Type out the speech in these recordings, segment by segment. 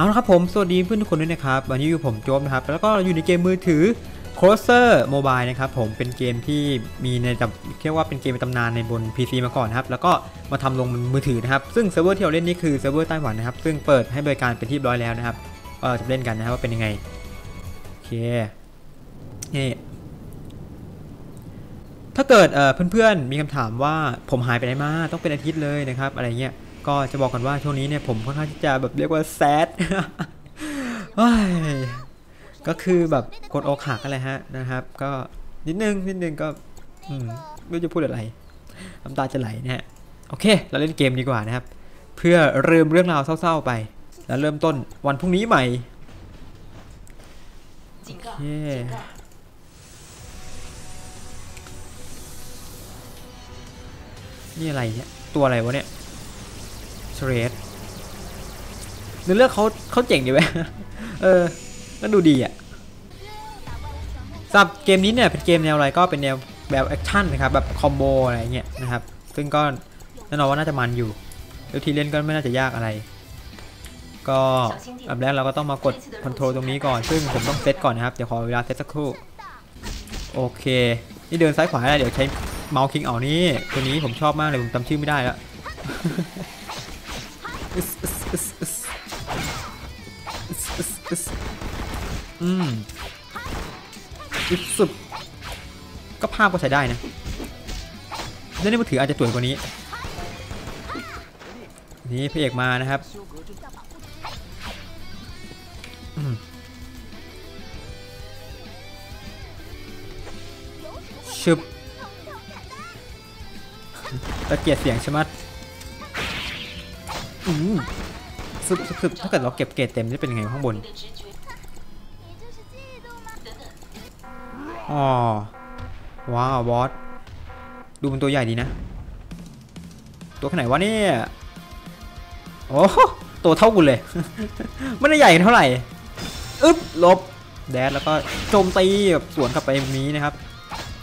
เอาละครับผม สวัสดีเพื่อนทุกคนด้วยนะครับ วันนี้อยู่ผมโจมนะครับ แล้วก็อยู่ในเกมมือถือ Closer Mobile นะครับผม เป็นเกมที่มีในเรียกว่าเป็นเกมในตำนานในบน PC มาก่อนนะครับ แล้วก็มาทำลงมือถือนะครับ ซึ่งเซิร์ฟเวอร์ที่เราเล่นนี่คือเซิร์ฟเวอร์ไต้หวันนะครับ ซึ่งเปิดให้บริการเป็นที่ร้อยแล้วนะครับ ก็จะเล่นกันนะครับว่าเป็นยังไง โอเค นี่ ถ้าเกิดเพื่อนๆ มีคำถามว่าผมหายไปไหนมา ต้องเป็นอาทิตย์เลยนะครับ อะไรเงี้ย ก็จะบอกกันว่าช่วงนี้เนี่ยผมค่อนข้างที่จะแบบเรียกว่าแซดก็คือแบบคนอกหักอะไรฮะนะครับ ก็นิดนึงนิดนึงก็ไม่จะพูดอะไรน้ำตาจะไหลนะฮะโอเค เราเล่นเกมดีกว่านะครับ เพื่อเริ่มเรื่องราวเศร้าๆไป แล้วเริ่มต้นวันพรุ่งนี้ใหม่โอเคนี่อะไรเนี่ยตัวอะไรวะเนี่ย เรดเนื้อเรื่องเขาเขาเจ๋งดีเว้ยเออก็ดูดีอะสำหรับเกมนี้เนี่ยเป็นเกมแนวอะไรก็เป็นแนวแบบแอคชั่นนะครับแบบคอมโบอะไรเงี้ยนะครับซึ่งก็แน่นอนว่าน่าจะมันอยู่แล้วทีเล่นก็ไม่น่าจะยากอะไร ก็อันแรกเราก็ต้องมากดคอนโทรลตรงนี้ก่อน ซึ่งผมต้องเซตก่อนนะครับ เดี๋ยวขอเวลาเซตสักครู่ โอเค นี่เดินซ้ายขวาได้เดี๋ยวใช้เมาส์คิงเอานี่ตัวนี้ผมชอบมากเลยผมจำชื่อไม่ได้แล้ว อืมอึสสุดก็ภาพก็ใช้ได้นะเล่นในมือถืออาจจะสวยกว่านี้ นี่พระเอกมานะครับชึบตะเกียดเสียงใช่ไหมอืมซึบซึบซึบถ้าเกิดเราเก็บเกรดเต็มจะเป็นยังไงข้างบน อ๋อ ว้าวบอส ดูมันตัวใหญ่ดีนะ ตัวขนาดวะเนี่ย โอ้โหตัวเท่ากูเลย ไม่ได้ใหญ่เท่าไหร่ อึ๊บ ลบ แดดแล้วก็โจมตีแบบสวนกลับไปแบบนี้นะครับ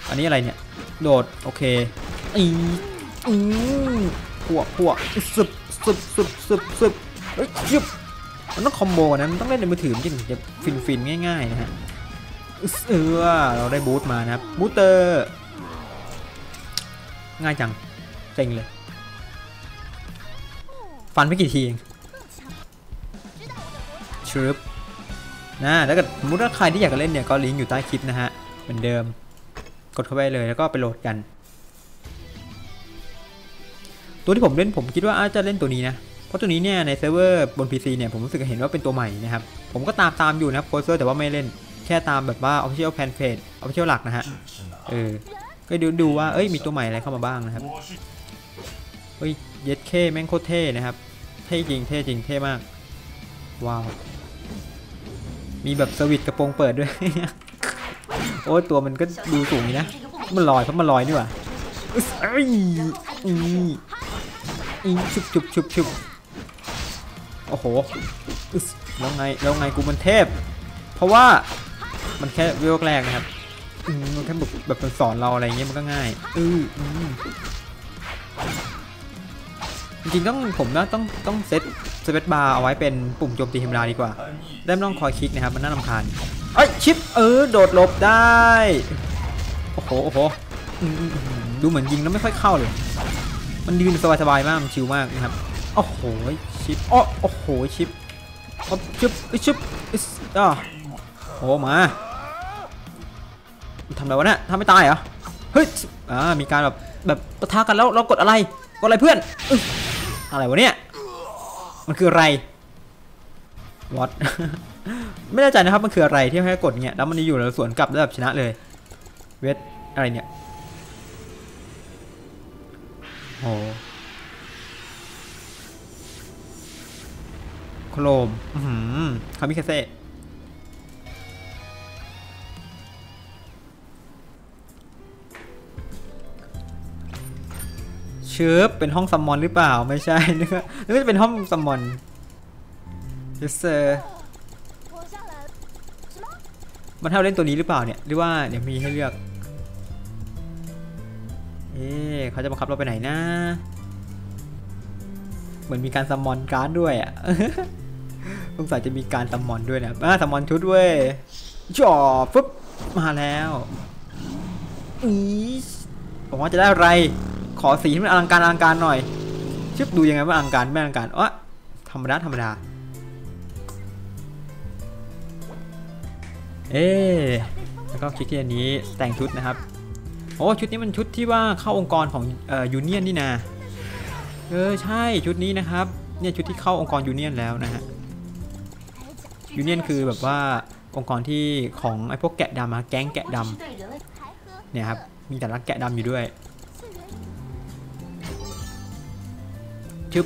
อันนี้อะไรเนี่ย โดด โอเค อีอืมพวกพวกสึบสึบสึบสึบสึบเฮ้ยยึบมันต้องคอมโบนะมันต้องเล่นในมือถือมันถึงจะฟินฟินง่ายๆนะฮะ เออเราได้บูทมานะครับบูสเตอร์ง่ายจังเซ็งเลย ฟันไม่กี่ทีเองชรึบนะถ้าเกิดสมมติว่าใครที่อยากจะเล่นเนี่ยก็ลิงก์อยู่ใต้คลิปนะฮะ เหมือนเดิม กดเข้าไปเลยแล้วก็ไปโหลดกัน ตัวที่ผมเล่นผมคิดว่าอาจจะเล่นตัวนี้นะ เพราะตัวนี้เนี่ยในเซิร์ฟเวอร์บน PC เนี่ยผมรู้สึกเห็นว่าเป็นตัวใหม่นะครับ ผมก็ตามตามอยู่นะครับโคเซอร์แต่ว่าไม่เล่น แค่ตามแบบว่า official fan page official หลักนะฮะ เออ ก็ดูดูว่า เอ้ย มีตัวใหม่อะไรเข้ามาบ้างนะครับ เฮ้ย เย็ดเคแม่งโคตรเท่นะครับ เท่จริง เท่จริง เท่มาก ว้าว มีแบบสวิตกระโปรงเปิดด้วย โอ้ตัวมันก็ดูสูงนะ มันลอยเพราะมันลอยนี่หว่าเอ้ยอีอีชุบชุบชุบชุบโอ้โหแล้วไงแล้วไงกูมันเทพ เพราะว่า มันแค่เวลแรกนะครับอืมมันแค่แบบแบบมันสอนเราอะไรเงี้ยมันก็ง่ายอืออืมจริงๆต้องผมนะต้องต้องเซตสเปซบาร์เอาไว้เป็นปุ่มโจมตีธรรมดาดีกว่า ได้ไม่ต้องคอยคลิกนะครับ มันน่ารำคาญเอ้ยชิปเออ โดดหลบได้ โอ้โหโอ้โหอืมอืมอืมดูเหมือนยิงแล้วไม่ค่อยเข้าเลย มันยืนสบายๆมาก มันชิลมากนะครับ โอ้โหชิปอ้อโอ้โหชิปอ๊อบชิปอิชิปอิสอะโอ้มามัน ทำอะไรวะเนี่ยทำไม่ตายเหรอ เฮ้ย อ่า มีการแบบแบบปะทะกันแล้วเรากดอะไร กดอะไรเพื่อน อะไรวะเนี่ย มันคืออะไรวอตไม่แน่ใจนะครับมันคืออะไรที่ให้กดเนี่ยแล้วมันจะอยู่แล้วสวนกลับได้วแบบชนะเลย เวทอะไรเนี่ยโอ้โครม อือหือคามิคาเซ่ ชิบเป็นห้องซัมมอนหรือเปล่าไม่ใช่นึกว่านึกว่าจะเป็นห้องซัมมอนเยสเซอร์มันให้เราเล่นตัวนี้หรือเปล่าเนี่ยหรือว่าเดี๋ยวมีให้เลือกเอ๊เขาจะบังคับเราไปไหนนะ เหมือนมีการซัมมอนการ์ดด้วยอะสงสัยจะมีการซัมมอนด้วยนะอ่าซัมมอนชุดเว้ยจ่อฟึบมาแล้วอีผมว่าจะได้อะไร ขอสีให้มันอลังการอลังการหน่อยชิบดูยังไงว่าอลังการไม่อลังการอ๋อธรรมดาธรรมดา เอ๊แล้วก็คลิกที่อันนี้แต่งชุดนะครับ โอ้ชุดนี้มันชุดที่ว่าเข้าองค์กรของยูเนียนนี่นะเออใช่ชุดนี้นะครับเนี่ยชุดที่เข้าองค์กรยูเนียนแล้วนะฮะยูเนียนคือแบบว่าองค์กรที่ของไอ้พวกแกะดำนะแก๊งแกะดำเนี่ยครับมีแต่รักแกะดำอยู่ด้วย ชึบ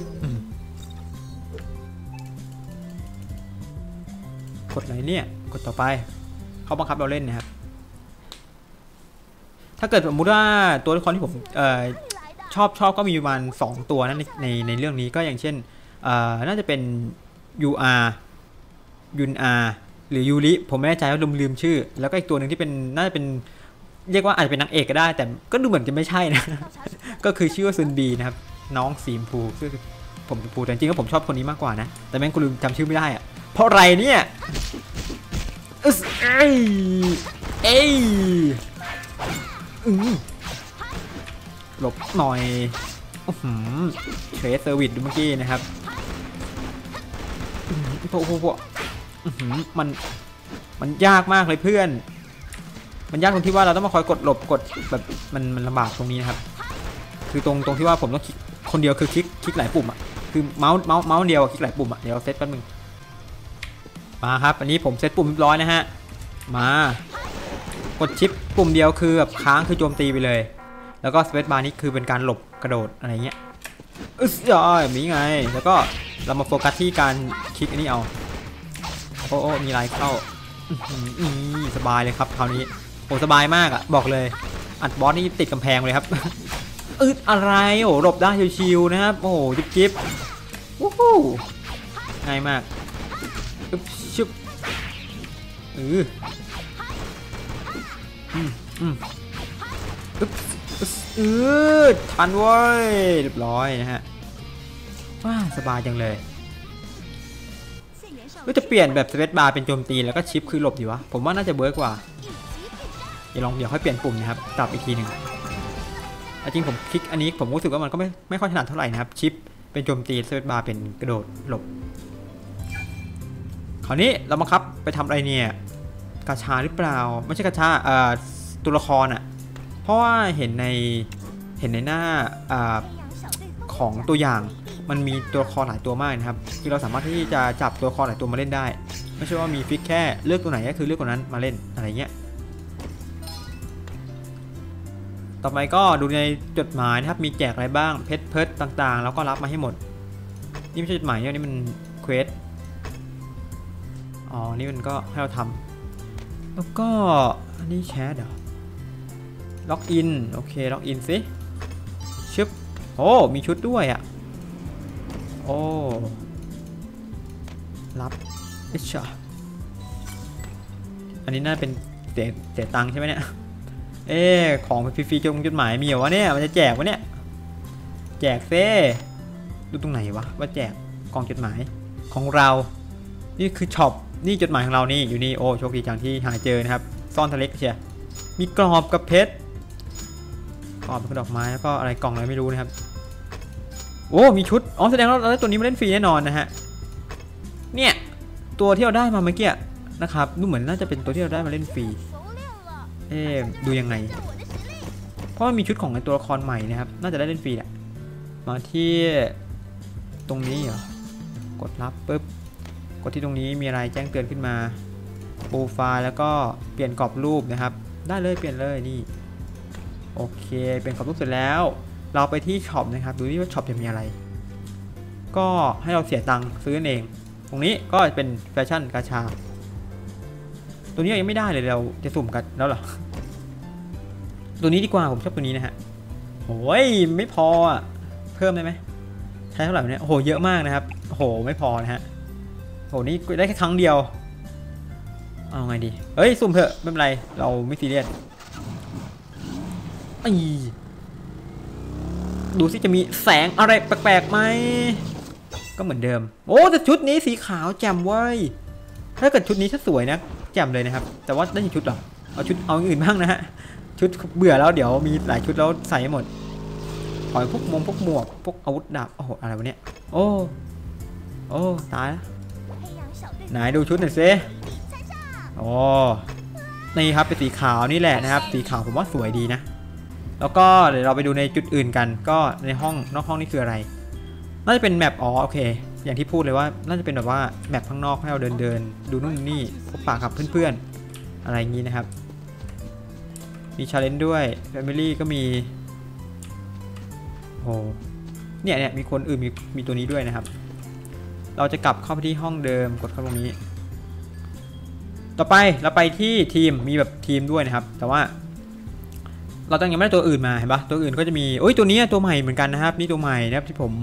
กดอะไรเนี่ย กดต่อไป เขาบังคับเราเล่นนะครับ ถ้าเกิดสมมุติว่าตัวละครที่ผมออ。ชอบชอบก็มีประมาณ2ตัวนะในในในเรื่องนี้ก็อย่างเช่นน่าจะเป็น UR ยุน R หรือยูริผมไม่แน่ใจว่าลืมลืมชื่อ แล้วก็อีกตัวหนึ่งที่เป็นน่าจะเป็นเรียกว่าอาจจะเป็นนางเอกก็ได้ แต่ก็ดูเหมือนจะไม่ใช่นะ ก็คือชื่อว่าซุนบีนะครับ น้องสีมพูซึ่งผมพูแต่จริงๆก็ผมชอบคนนี้มากกว่านะ แต่แม่งกูลืมจำชื่อไม่ได้อะเพราะไรเนี่ยเอ้ยเอ้ยอืมหลบหน่อยอื้อหือเทรสเซอร์วิสดูเมื่อกี้นะครับโอ้โหมัน มันยากมากเลยเพื่อน มันยากตรงที่ว่าเราต้องมาคอยกดหลบกดแบบมันมันลำบากตรงนี้นะครับ คือตรงตรงที่ว่าผมต้องคลิก คนเดียวคือคลิกคลิกหลายปุ่มอะคือเมาส์เมาส์เมาส์เดียวคลิกหลายปุ่มอะเดี๋ยวเซตแป๊บนึงมาครับอันนี้ผมเซตปุ่มเรียบร้อยนะฮะมากดชิปปุ่มเดียวคือแบบค้างคือโจมตีไปเลย แล้วก็สเปซบาร์นี่คือเป็นการหลบกระโดดอะไรเงี้ยอึ๊สย่อยมีไง แล้วก็เรามาโฟกัสที่การคลิกอันนี้เอาโอ้โอ้มีลายเข้าอืสบายเลยครับคราวนี้โอ้สบายมากอะบอกเลย อัดบอสนี่ติดกำแพงเลยครับ อึดอะไรโอ้หลบได้ชิวๆนะครับโอ้โหจิ๊บจิ๊บวู้ฮู้ง่ายมากอึบชุบอืออืมอืมอึบอือทันว้ยเรียบร้อยนะฮะว้าสบายจังเลยก็จะเปลี่ยนแบบสเปซบาร์เป็นโจมตีแล้วก็ชิปคือหลบดีวะ ผมว่าน่าจะเบิร์กว่า เดี๋ยวลองเดี๋ยวค่อยเปลี่ยนปุ่มนะครับตับอีกทีหนึ่ง จริงผมคลิกอันนี้ผมรู้สึกว่ามันก็ไม่ไม่ค่อยถนัดเท่าไหร่นะครับ ชิปเป็นโจมตีสเปซบาร์เป็นกระโดดหลบ คราวนี้เรามาครับไปทำอะไรเนี่ยกระชาหรือเปล่า ไม่ใช่กระชาเอ่อตัวละครอะ่ะ เพราะว่าเห็นในเห็นในหน้าอของตัวอย่างมันมีตัวละครหลายตัวมากนะครับคือเราสามารถที่จะจับตัวละครหลายตัวมาเล่นได้ ไม่ใช่ว่ามีฟิกแค่เลือกตัวไหนก็คือเลือกตัวนั้นมาเล่นอะไรเงี้ย ต่อไปก็ดูในจดหมายนะครับ มีแจกอะไรบ้าง เพชรเพิร์ดต่างๆ แล้วก็รับมาให้หมด นี่ไม่ใช่จดหมายเนี่ยนี่มันเควส อ๋อ นี่มันก็ให้เราทำ แล้วก็อันนี้แชทเหรอ ล็อกอิน โอเค ล็อกอินสิ ชึบ โอ้ มีชุดด้วยอะ่ะ โอ้ รับอิชาอันนี้น่าเป็นเสียเสียตังค์ใช่ไหมเนี่ย เอ๊ของฟรีๆจงจดหมายมีเหรอวะเนี่ยมันจะแจกวะเนี่ยแจกเซ่ดูตรงไหนวะว่าแจกกล่องจดหมายของเรา นี่คือช็อปนี่จดหมายของเรานี่อยู่นี่โอ้โชคดีจังที่หาเจอนะครับซ่อนทะเล็กเชียมีกรอบกับเพชรกรอบเป็นดอกไม้แล้วก็อะไรกล่องอะไรไม่รู้นะครับโอ้มีชุดอ๋อแสดงว่าเราได้ตัวนี้มาเล่นฟรีแน่นอนนะฮะเนี่ยตัวที่เราได้มาเมื่อกี้นะครับดูเหมือนน่าจะเป็นตัวที่เราได้มาเล่นฟรี เอ๊ดูยังไง เพราะมีชุดของตัวละครใหม่นะครับ น่าจะได้เล่นฟรีแหละ มาที่ตรงนี้เหรอ กดรับปุ๊บ กดที่ตรงนี้มีอะไรแจ้งเตือนขึ้นมาโปรไฟล์แล้วก็เปลี่ยนกรอบรูปนะครับ ได้เลยเปลี่ยนเลยนี่ โอเค เปลี่ยนกรอบรูปเสร็จแล้ว เราไปที่ช็อปนะครับ ดูนี่ว่าช็อปจะมีอะไร ก็ให้เราเสียตังค์ซื้อเอง ตรงนี้ก็เป็นแฟชั่นกาชา ตัวนี้ยังไม่ได้เลยเราจะสุ่มกันแล้วเหรอ ตัวนี้ดีกว่าผมชอบตัวนี้นะฮะโอ้ยไม่พออะเพิ่มได้ไหมใช้เท่าไหร่เนี่ยโอ้โหเยอะมากนะครับโอ้โหไม่พอนะฮะโอ้โหนี่ได้แค่ครั้งเดียว เอาไงดีเฮ้ยสุ่มเถอะไม่เป็นไร เราไม่ซีเรียสอีดูสิจะมีแสงอะไรแปลกๆไหมก็เหมือนเดิม โอ้แต่ชุดนี้สีขาวแจ่มเว้ยถ้าเกิดชุดนี้ถ้าสวยนะ แจ่มเลยนะครับ แต่ว่าได้ชุดหรอเอาชุดเอาอื่นบ้างนะฮะชุดเบื่อแล้วเดี๋ยวมีหลายชุดแล้วใส่หมดถอยพวกมงพวกหมวกพวกอาวุธดาบโอ้โหอะไรวะเนี้ยโอ้โอ้ตายนะไหนดูชุดหน่อยสิโอ้นี่ครับเป็นสีขาวนี่แหละนะครับ สีขาวผมว่าสวยดีนะ แล้วก็เดี๋ยวเราไปดูในจุดอื่นกัน ก็ในห้องนอกห้องนี่คืออะไร น่าจะเป็นแมปอ๋อโอเค อย่างที่พูดเลยว่าน่าจะเป็นแบบว่าแมปข้างนอกให้เราเดินเดินดูนู่นนี่พบปะกับเพื่อนๆ อะไรอย่างนี้นะครับ มีชาเลนจ์ด้วย Family ก็มีโอ้เนี่ยเนี่ยมีคนอื่นมีมีตัวนี้ด้วยนะครับ เราจะกลับเข้าไปที่ห้องเดิมกดเข้าตรงนี้ ต่อไปเราไปที่ทีมมีแบบทีมด้วยนะครับ แต่ว่า เราต้งยังไม่ได้ตัวอื่นมาเห็นปะตัวอื่นก็จะมีโอ้ยตัวนี้ตัวใหม่เหมือนกันนะครับ นี่ตัวใหม่นะครับที่ผม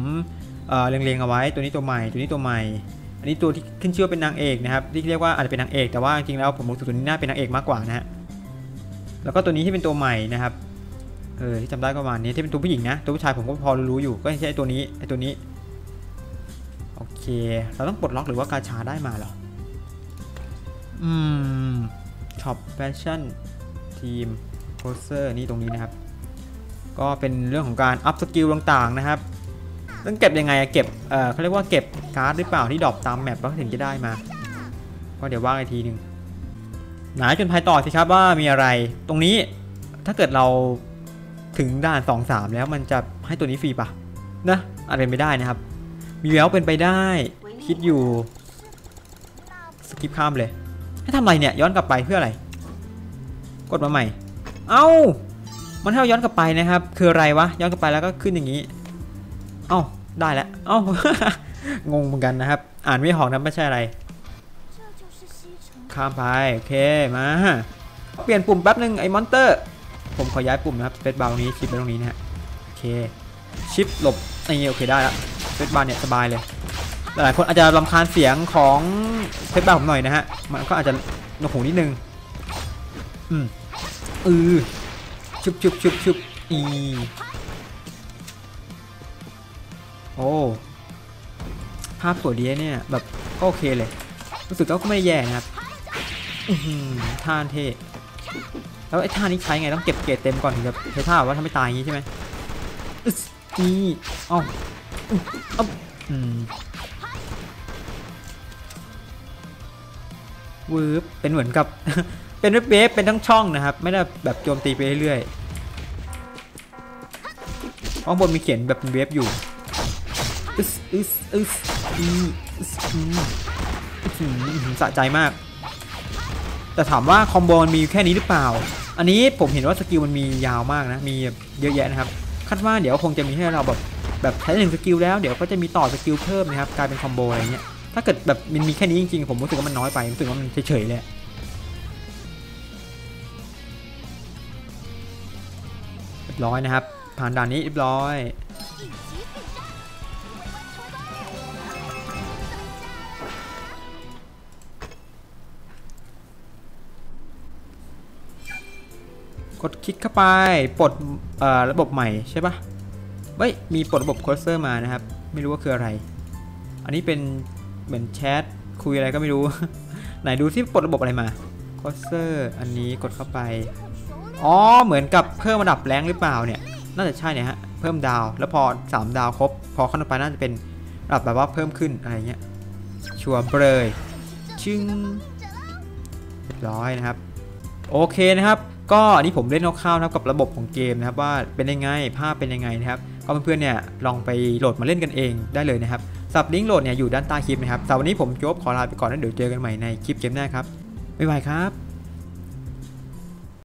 เออเล็งๆเอาไว้ตัวนี้ตัวใหม่ตัวนี้ตัวใหม่ อันนี้ตัวที่ขึ้นชื่อว่าเป็นนางเอกนะครับที่เรียกว่าอาจจะเป็นนางเอกแต่ว่าจริงๆแล้วผมรู้สึกตัวนี้น่าเป็นนางเอกมากกว่านะฮะแล้วก็ตัวนี้ที่เป็นตัวใหม่นะครับเออที่จำได้ก็ประมาณนี้ที่เป็นตัวผู้หญิงนะตัวผู้ชายผมก็พอรู้อยู่ก็ไม่ใช้ตัวนี้ไอ้ตัวนี้โอเค เราต้องปลดล็อกหรือว่ากาชาได้มาหรออืมช็อปแฟชั่นทีมโพสเซอร์นี่ตรงนี้นะครับ ก็เป็นเรื่องของการอัพสกิลต่างๆนะครับ ต้องเก็บยังไงอะเก็บเออเขาเรียกว่าเก็บการ์ดหรือเปล่าที่ดรอปตามแมปแล้วถึงจะได้มา ก็เดี๋ยวว่าอีกทีหนึ่งหนาจนภายต่อสิครับว่ามีอะไร ตรงนี้ถ้าเกิดเราถึงด่าน 2 3 แล้วมันจะให้ตัวนี้ฟรีปะนะอาจเป็นไปได้นะครับ มีแววเป็นไปได้ คิดอยู่สกิปข้ามเลย ให้ทำอะไรเนี่ยย้อนกลับไปเพื่ออะไร กดมาใหม่ เอ้ามันให้เราย้อนกลับไปนะครับ คืออะไรวะย้อนกลับไปแล้วก็ขึ้นอย่างนี้ เอ้าได้แล้วเอ้างงเหมือนกันนะครับ อ่านไม่ออกนะไม่ใช่อะไรข้ามไปโอเคมาเปลี่ยนปุ่มแป๊บหนึ่งไอ้มอนเตอร์ ผมขอย้ายปุ่มนะครับเฟสบาร์นี้ชิปไปตรงนี้นะฮะโอเคชิปหลบไอ้โอเคได้แล้วเฟสบาร์เนี่ยสบายเลยหลายคนอาจจะลำคาญเสียงของเฟสบาร์ผมหน่อยนะฮะมันก็อาจจะหนวกหูนิดนึงอืมอือชุบชุบชุบชุบอี โอ้ภาพสวยดีเนี่ย แบบก็โอเคเลย รู้สึกก็ไม่แย่นะครับท่าเทแล้วไอ้ท่านี้ใช้ไงต้องเก็บเกรดเต็มก่อนถึงจะใช้ท่าว่าถ้าไม่ตายอย่างนี้ใช่ไหมนี่เอ้าอึ๊บอ๊อบอืมวืบเป็นเหมือนกับ เป็นเวฟเป็นทั้งช่องนะครับ ไม่ได้แบบโจมตีไปเรื่อยๆข้างบนมีเขียนแบบเป็นเวฟอยู่ อึสอึสอึสอีอึสอืสะใจมาก แต่ถามว่าคอมโบมันมีแค่นี้หรือเปล่า อันนี้ผมเห็นว่าสกิลมันมียาวมากนะ มีเยอะแยะนะครับคาดว่าเดี๋ยวคงจะมีให้เราแบบแบบใช้หนึ่งสกิลแล้วเดี๋ยวก็จะมีต่อสกิลเพิ่มนะครับกลายเป็นคอมโบอะไรเงี้ยถ้าเกิดแบบมันมีแค่นี้จริงๆผมรู้สึกว่ามันน้อยไปรู้สึกว่ามันเฉยๆเลยเรียบร้อยนะครับ ผ่านด่านนี้เรียบร้อย กดคลิกเข้าไปปลดระบบใหม่ใช่ปะเฮ้ยมีปลดระบบโคสเซอร์มานะครับ ไม่รู้ว่าคืออะไร อันนี้เป็นเหมือนแชทคุยอะไรก็ไม่รู้ ไหนดูที่ปลดระบบอะไรมาโคสเซอร์อันนี้กดเข้าไปอ๋อเหมือนกับเพิ่มระดับแรงหรือเปล่าเนี่ยน่าจะใช่เนี่ยฮะเพิ่มดาวแล้วพอ 3 ดาวครบ พอขั้นไปน่าจะเป็นระดับแบบว่าเพิ่มขึ้นอะไรเงี้ยชัวร์เลยชึ้งเรียบร้อยนะครับ โอเคนะครับ ก็อันนี้ผมเล่นคร่าวๆนะครับกับระบบของเกมนะครับว่าเป็นยังไงภาพเป็นยังไงนะครับก็เพื่อนๆเนี่ยลองไปโหลดมาเล่นกันเองได้เลยนะครับสับลิงก์โหลดเนี่ยอยู่ด้านใต้คลิปนะครับสำหรับวันนี้ผมโจ๊บขอลาไปก่อนแล้วเดี๋ยวเจอกันใหม่ในคลิปเกมหน้าครับบ๊ายบายครับ